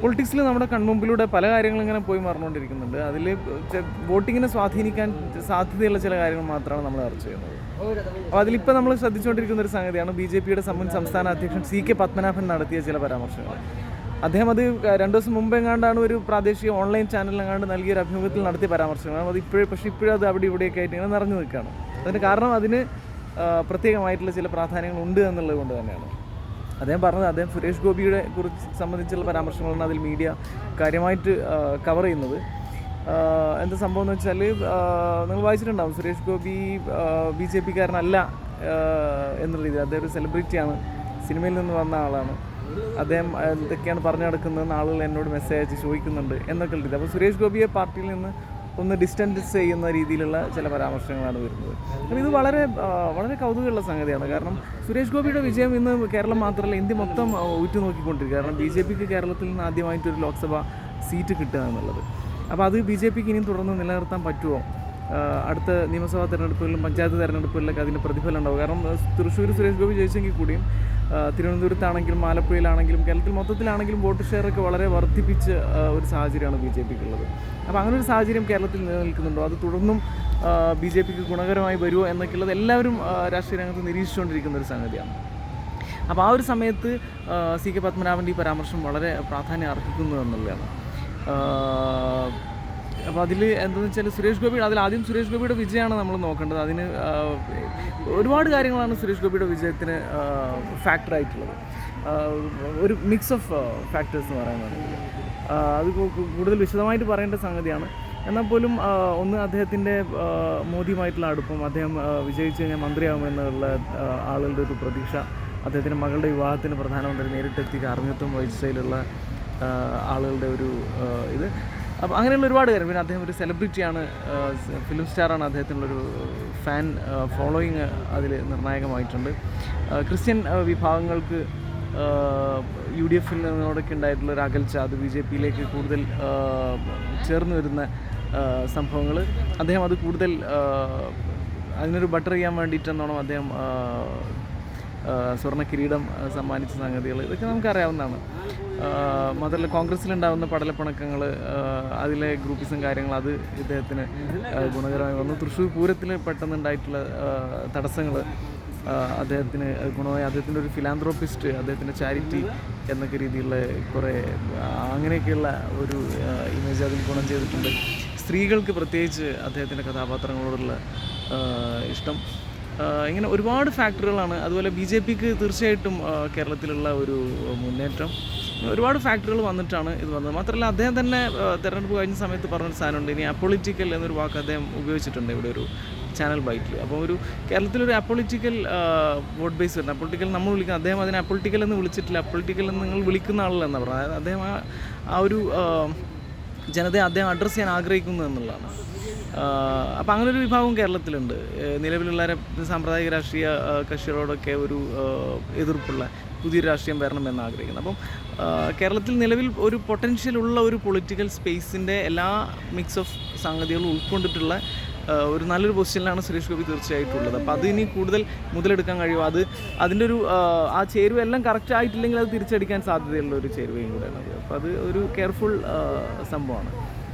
പൊളിറ്റിക്സിൽ നമ്മുടെ കൺമുമ്പിലൂടെ പല കാര്യങ്ങളും ഇങ്ങനെ പോയി മറന്നുകൊണ്ടിരിക്കുന്നുണ്ട്. അതിൽ വോട്ടിങ്ങിനെ സ്വാധീനിക്കാൻ സാധ്യതയുള്ള ചില കാര്യങ്ങൾ മാത്രമാണ് നമ്മൾ ചർച്ച ചെയ്യുന്നത്. അപ്പോൾ അതിലിപ്പോൾ നമ്മൾ ശ്രദ്ധിച്ചുകൊണ്ടിരിക്കുന്ന ഒരു സംഗതിയാണ് ബി ജെ പിയുടെ മുൻ സംസ്ഥാന അധ്യക്ഷൻ സി കെ പത്മനാഭൻ നടത്തിയ ചില പരാമർശങ്ങൾ. അദ്ദേഹം അത് രണ്ടു ദിവസം മുമ്പ് എങ്ങാണ്ടാണ് ഒരു പ്രാദേശിക ഓൺലൈൻ ചാനലിലെങ്ങാണ്ട് നൽകിയ ഒരു അഭിമുഖത്തിൽ നടത്തിയ പരാമർശങ്ങളാണ് അത് ഇപ്പോഴും പക്ഷേ ഇപ്പോഴും അത് അവിടെ ഇവിടെയൊക്കെ ആയിട്ട് ഇങ്ങനെ നിറഞ്ഞു നിൽക്കുകയാണ്. അതിന് കാരണം അതിന് പ്രത്യേകമായിട്ടുള്ള ചില പ്രാധാന്യങ്ങൾ ഉണ്ട് എന്നുള്ളത് കൊണ്ട് തന്നെയാണ്. അദ്ദേഹം പറഞ്ഞത് അദ്ദേഹം സുരേഷ് ഗോപിയുടെ കുറിച്ച് സംബന്ധിച്ചുള്ള പരാമർശങ്ങളാണ് അതിൽ മീഡിയ കാര്യമായിട്ട് കവർ ചെയ്യുന്നത്. എന്താ സംഭവം എന്ന് വെച്ചാൽ നിങ്ങൾ വായിച്ചിട്ടുണ്ടാവും സുരേഷ് ഗോപി ബി ജെ പിക്കാരനല്ല എന്നുള്ള രീതിയിൽ. അദ്ദേഹം ഒരു സെലിബ്രിറ്റിയാണ് സിനിമയിൽ നിന്ന് വന്ന ആളാണ്. അദ്ദേഹം എന്തൊക്കെയാണ് പറഞ്ഞു നടക്കുന്നതെന്ന് ആളുകൾ എന്നോട് മെസ്സേജ് അയച്ച് ചോദിക്കുന്നുണ്ട് എന്നൊക്കെ രീതി. അപ്പോൾ സുരേഷ് ഗോപിയെ പാർട്ടിയിൽ നിന്ന് ഒന്ന് ഡിസ്റ്റൻസ് ചെയ്യുന്ന രീതിയിലുള്ള ചില പരാമർശങ്ങളാണ് വരുന്നത്. അപ്പം ഇത് വളരെ വളരെ കൗതുകമുള്ള സംഗതിയാണ്. കാരണം സുരേഷ് ഗോപിയുടെ വിജയം ഇന്ന് കേരളം മാത്രമല്ല ഇന്ത്യ മൊത്തം ഉറ്റുനോക്കിക്കൊണ്ടിരിക്കുക. കാരണം ബി ജെ പിക്ക് കേരളത്തിൽ നിന്ന് ആദ്യമായിട്ടൊരു ലോക്സഭ സീറ്റ് കിട്ടുക എന്നുള്ളത്. അപ്പോൾ അത് ബി ജെ പിക്ക് ഇനിയും തുടർന്ന് നിലനിർത്താൻ പറ്റുമോ? അടുത്ത നിയമസഭാ തെരഞ്ഞെടുപ്പുകളിലും പഞ്ചായത്ത് തെരഞ്ഞെടുപ്പുകളിലൊക്കെ അതിന് പ്രതിഫലം ഉണ്ടാവും. കാരണം തൃശ്ശൂർ സുരേഷ് ഗോപി ജയിച്ചെങ്കിൽ കൂടിയും തിരുവനന്തപുരത്താണെങ്കിലും ആലപ്പുഴയിലാണെങ്കിലും കേരളത്തിൽ മൊത്തത്തിലാണെങ്കിലും വോട്ട് ഷെയറൊക്കെ വളരെ വർദ്ധിപ്പിച്ച ഒരു സാഹചര്യമാണ് ബി ജെ പിക്ക് ഉള്ളത് അപ്പോൾ അങ്ങനെ ഒരു സാഹചര്യം കേരളത്തിൽ നിലനിൽക്കുന്നുണ്ടോ. അത് തുടർന്നും ബി ജെ പിക്ക് ഗുണകരമായി വരുമോ എന്നൊക്കെയുള്ളത് എല്ലാവരും രാഷ്ട്രീയ രംഗത്ത് നിരീക്ഷിച്ചുകൊണ്ടിരിക്കുന്ന ഒരു സംഗതിയാണ് അപ്പോൾ ആ ഒരു സമയത്ത് സി കെ പത്മനാഭന്റെ ഈ പരാമർശം വളരെ പ്രാധാന്യം അർഹിക്കുന്നു എന്നുള്ളതാണ്. അപ്പോൾ അതിൽ എന്താണെന്ന് വെച്ചാൽ സുരേഷ് ഗോപി അതിൽ ആദ്യം സുരേഷ് ഗോപിയുടെ വിജയമാണ് നമ്മൾ നോക്കേണ്ടത്. അതിന് ഒരുപാട് കാര്യങ്ങളാണ് സുരേഷ് ഗോപിയുടെ വിജയത്തിന് ഫാക്ടർ ആയിട്ടുള്ളത്. ഒരു മിക്സ് ഓഫ് ഫാക്ടേഴ്സ് എന്ന് പറയുന്നത്. അത് കൂടുതൽ വിശദമായിട്ട് പറയേണ്ട സംഗതിയാണ്. എന്നാൽ പോലും ഒന്ന് അദ്ദേഹത്തിന്റെ മോദിയുമായിട്ടുള്ള അടുപ്പം അദ്ദേഹം വിജയിച്ചു കഴിഞ്ഞാൽ മന്ത്രിയാകുമെന്നുള്ള ആളുകളുടെ ഒരു പ്രതീക്ഷ അദ്ദേഹത്തിന്റെ മകളുടെ വിവാഹത്തിന് പ്രധാനമന്ത്രി നേരിട്ടെത്തി കാർമ്മികത്വം വഹിച്ചതിലുള്ള ആളുകളുടെ ഒരു ഇത്. അപ്പോൾ അങ്ങനെയുള്ള ഒരുപാട് കാര്യം. പിന്നെ അദ്ദേഹം ഒരു സെലിബ്രിറ്റിയാണ് ഫിലിം സ്റ്റാറാണ് അദ്ദേഹത്തിനുള്ളൊരു ഫാൻ ഫോളോയിങ് അതിൽ നിർണായകമായിട്ടുണ്ട്. ക്രിസ്ത്യൻ വിഭാഗങ്ങൾക്ക് യു ഡി എഫിൽ നിന്നോടൊക്കെ ഉണ്ടായിട്ടുള്ള ഒരു അകൽച്ച അത് ബി ജെ പിയിലേക്ക് കൂടുതൽ ചേർന്ന് വരുന്ന സംഭവങ്ങൾ. അദ്ദേഹം അത് കൂടുതൽ അതിനൊരു ബട്ടർ ചെയ്യാൻ വേണ്ടിയിട്ടെന്നോണം അദ്ദേഹം സ്വർണ കിരീടം സമ്മാനിച്ച സംഗതികൾ. ഇതൊക്കെ നമുക്കറിയാവുന്നതാണ്. മാത്രമല്ല കോൺഗ്രസ്സിലുണ്ടാകുന്ന പടലപ്പണക്കങ്ങൾ അതിലെ ഗ്രൂപ്പിസും കാര്യങ്ങൾ അത് ഇദ്ദേഹത്തിന് ഗുണകരമായി വന്നു. തൃശ്ശൂർ പൂരത്തിൽ പെട്ടെന്നുണ്ടായിട്ടുള്ള തടസ്സങ്ങൾ അദ്ദേഹത്തിന് ഗുണമായി. അദ്ദേഹത്തിന്റെ ഒരു ഫിലാന്ത്രോപ്പിസ്റ്റ് അദ്ദേഹത്തിന്റെ ചാരിറ്റി എന്നൊക്കെ രീതിയിലുള്ള കുറേ അങ്ങനെയൊക്കെയുള്ള ഒരു ഇമേജ് അതിൽ ഗുണം ചെയ്തിട്ടുണ്ട്. സ്ത്രീകൾക്ക് പ്രത്യേകിച്ച് അദ്ദേഹത്തിന്റെ കഥാപാത്രങ്ങളോടുള്ള ഇഷ്ടം. ഇങ്ങനെ ഒരുപാട് ഫാക്ടറികളാണ്. അതുപോലെ ബി ജെ പിക്ക് തീർച്ചയായിട്ടും കേരളത്തിലുള്ള ഒരു മുന്നേറ്റം. ഒരുപാട് ഫാക്ടറികൾ വന്നിട്ടാണ് ഇത് വന്നത്. മാത്രമല്ല അദ്ദേഹം തന്നെ തിരഞ്ഞെടുപ്പ് കഴിഞ്ഞ സമയത്ത് പറഞ്ഞൊരു സാധനമുണ്ട്. ഇനി അപ്പൊളിറ്റിക്കൽ എന്നൊരു വാക്ക് അദ്ദേഹം ഉപയോഗിച്ചിട്ടുണ്ട് ഇവിടെ ഒരു ചാനൽ ബൈറ്റിൽ അപ്പോൾ ഒരു കേരളത്തിലൊരു അപ്പൊളിറ്റിക്കൽ വോട്ട് ബേസ് വരുന്നത്. അപ്പൊളിറ്റിക്കൽ നമ്മൾ വിളിക്കുന്നത് അദ്ദേഹം അതിനെ അപ്പൊളിറ്റിക്കൽ എന്ന് വിളിച്ചിട്ടില്ല. അപ്പൊളിറ്റിക്കൽ എന്ന് നിങ്ങൾ വിളിക്കുന്ന ആളല്ല എന്നാണ് പറഞ്ഞത്. അദ്ദേഹം ആ- ഒരു ജനതയെ അദ്ദേഹം അഡ്രസ്സ് ചെയ്യാൻ ആഗ്രഹിക്കുന്നു എന്നുള്ളതാണ്. അപ്പോൾ അങ്ങനെ ഒരു വിഭാഗം കേരളത്തിലുണ്ട്. നിലവിലുള്ള സാമ്പ്രദായിക രാഷ്ട്രീയ കക്ഷികളോടൊക്കെ ഒരു എതിർപ്പുള്ള പുതിയൊരു രാഷ്ട്രീയം വരണം എന്ന് ആഗ്രഹിക്കുന്നു. അപ്പം കേരളത്തിൽ നിലവിൽ ഒരു പൊട്ടൻഷ്യൽ ഉള്ള ഒരു പൊളിറ്റിക്കൽ സ്പേസിന്റെ എല്ലാ മിക്സ് ഓഫ് സംഗതികളും ഉൾക്കൊണ്ടിട്ടുള്ള ഒരു നല്ലൊരു പൊസിഷനിലാണ് സുരേഷ് ഗോപി തീർച്ചയായിട്ടും ഉള്ളത്. അപ്പോൾ അത് ഇനി കൂടുതൽ മുതലെടുക്കാൻ കഴിയും. അത് അതിന്റെ ഒരു ആ, ചേരുവ എല്ലാം കറക്റ്റ് ആയിട്ടില്ലെങ്കിൽ അത് തിരിച്ചടിക്കാൻ സാധ്യതയുള്ള ഒരു ചേരുവയും കൂടെയാണ് അത്. അപ്പോൾ അത് ഒരു കെയർഫുൾ സംഭവമാണ്.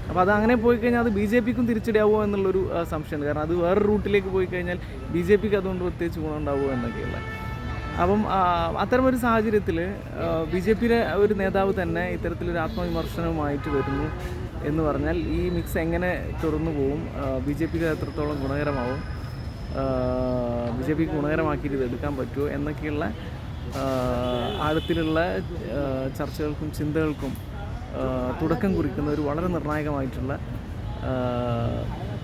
അപ്പോൾ അത് അങ്ങനെ പോയി കഴിഞ്ഞാൽ അത് ബി ജെ പിക്കും തിരിച്ചടിയാവുമോ എന്നുള്ളൊരു സംശയമുണ്ട് കാരണം അത് വേറെ റൂട്ടിലേക്ക് പോയി കഴിഞ്ഞാൽ ബി ജെ പിക്ക് അതുകൊണ്ട് പ്രത്യേകിച്ച് ഗുണം ഉണ്ടാവുമോ എന്നൊക്കെയുള്ള അപ്പം അത്തരമൊരു സാഹചര്യത്തിൽ ബി ജെ പിയുടെ ഒരു നേതാവ് തന്നെ ഇത്തരത്തിലൊരു ആത്മവിമർശനവുമായിട്ട് വരുന്നു എന്ന് പറഞ്ഞാൽ ഈ മിക്സ് എങ്ങനെ തുറന്നു പോവും ബി ജെ പിക്ക് എത്രത്തോളം ഗുണകരമാവും ബി ജെ പിക്ക് ഗുണകരമാക്കിയിട്ട് ഇത് എടുക്കാൻ പറ്റുമോ എന്നൊക്കെയുള്ള ആഴത്തിലുള്ള ചർച്ചകൾക്കും ചിന്തകൾക്കും തുടക്കം കുറിക്കുന്ന ഒരു വളരെ നിർണായകമായിട്ടുള്ള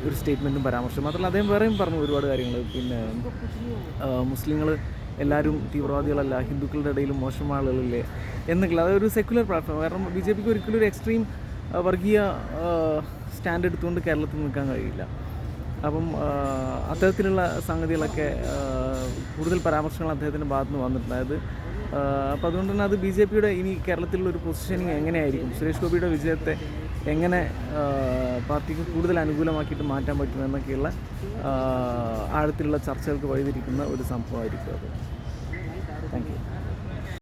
ഒരു സ്റ്റേറ്റ്മെന്റും പരാമർശം മാത്രമല്ല അദ്ദേഹം വേറെയും പറഞ്ഞു ഒരുപാട് കാര്യങ്ങൾ പിന്നെ മുസ്ലിങ്ങൾ എല്ലാവരും തീവ്രവാദികളല്ല ഹിന്ദുക്കളുടെ ഇടയിലും മോശമായ ആളുകളില്ലേ എന്നൊക്കെ അതൊരു സെക്യുലർ പ്ലാറ്റ്ഫോം കാരണം ബി ജെ പിക്ക് ഒരിക്കലും ഒരു എക്സ്ട്രീം വർഗീയ സ്റ്റാൻഡ് എടുത്തുകൊണ്ട് കേരളത്തിൽ നിൽക്കാൻ കഴിയില്ല. അപ്പം അത്തരത്തിലുള്ള സംഗതികളൊക്കെ കൂടുതൽ പരാമർശങ്ങൾ അദ്ദേഹത്തിന്റെ ഭാഗത്ത് നിന്ന് വന്നിട്ടുണ്ട്. അതായത് അപ്പോൾ അതുകൊണ്ട് തന്നെ അത് ബി ജെ പിയുടെ ഇനി കേരളത്തിലുള്ള ഒരു പൊസിഷനിങ് എങ്ങനെയായിരിക്കും? സുരേഷ് ഗോപിയുടെ വിജയത്തെ എങ്ങനെ പാർട്ടിക്ക് കൂടുതൽ അനുകൂലമാക്കിയിട്ട് മാറ്റാൻ പറ്റുമെന്നൊക്കെയുള്ള ആഴത്തിലുള്ള ചർച്ചകൾക്ക് വഴിതിരിക്കുന്ന ഒരു സംഭവമായിരിക്കും അത്.